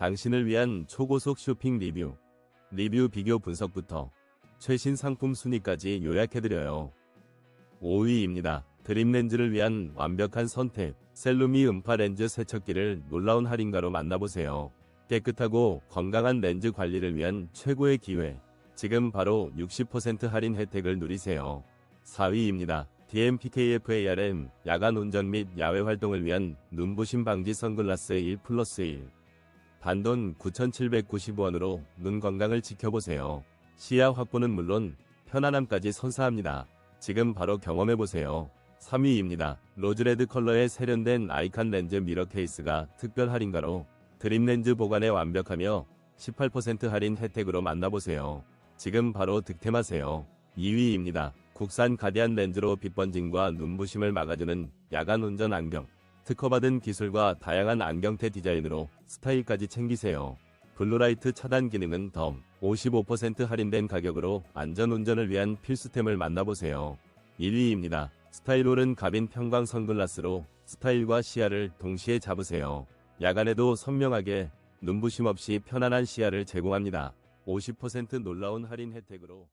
당신을 위한 초고속 쇼핑 리뷰. 리뷰 비교 분석부터 최신 상품 순위까지 요약해드려요. 5위입니다. 드림 렌즈를 위한 완벽한 선택. 셀루미 음파 렌즈 세척기를 놀라운 할인가로 만나보세요. 깨끗하고 건강한 렌즈 관리를 위한 최고의 기회. 지금 바로 60% 할인 혜택을 누리세요. 4위입니다. DMPKF-ARM 야간 운전 및 야외 활동을 위한 눈부심 방지 선글라스 1 플러스 1. 단돈 9,790원으로 눈 건강을 지켜보세요. 시야 확보는 물론 편안함까지 선사합니다. 지금 바로 경험해보세요. 3위입니다. 로즈레드 컬러의 세련된 아이칸 렌즈 미러 케이스가 특별 할인가로 드림 렌즈 보관에 완벽하며 18% 할인 혜택으로 만나보세요. 지금 바로 득템하세요. 2위입니다. 국산 가디안 렌즈로 빛 번짐과 눈부심을 막아주는 야간 운전 안경. 특허받은 기술과 다양한 안경테 디자인으로 스타일까지 챙기세요. 블루라이트 차단 기능은 덤 55% 할인된 가격으로 안전운전을 위한 필수템을 만나보세요. 1위입니다. 스타일오른 가빈 평광 선글라스로 스타일과 시야를 동시에 잡으세요. 야간에도 선명하게 눈부심 없이 편안한 시야를 제공합니다. 50% 놀라운 할인 혜택으로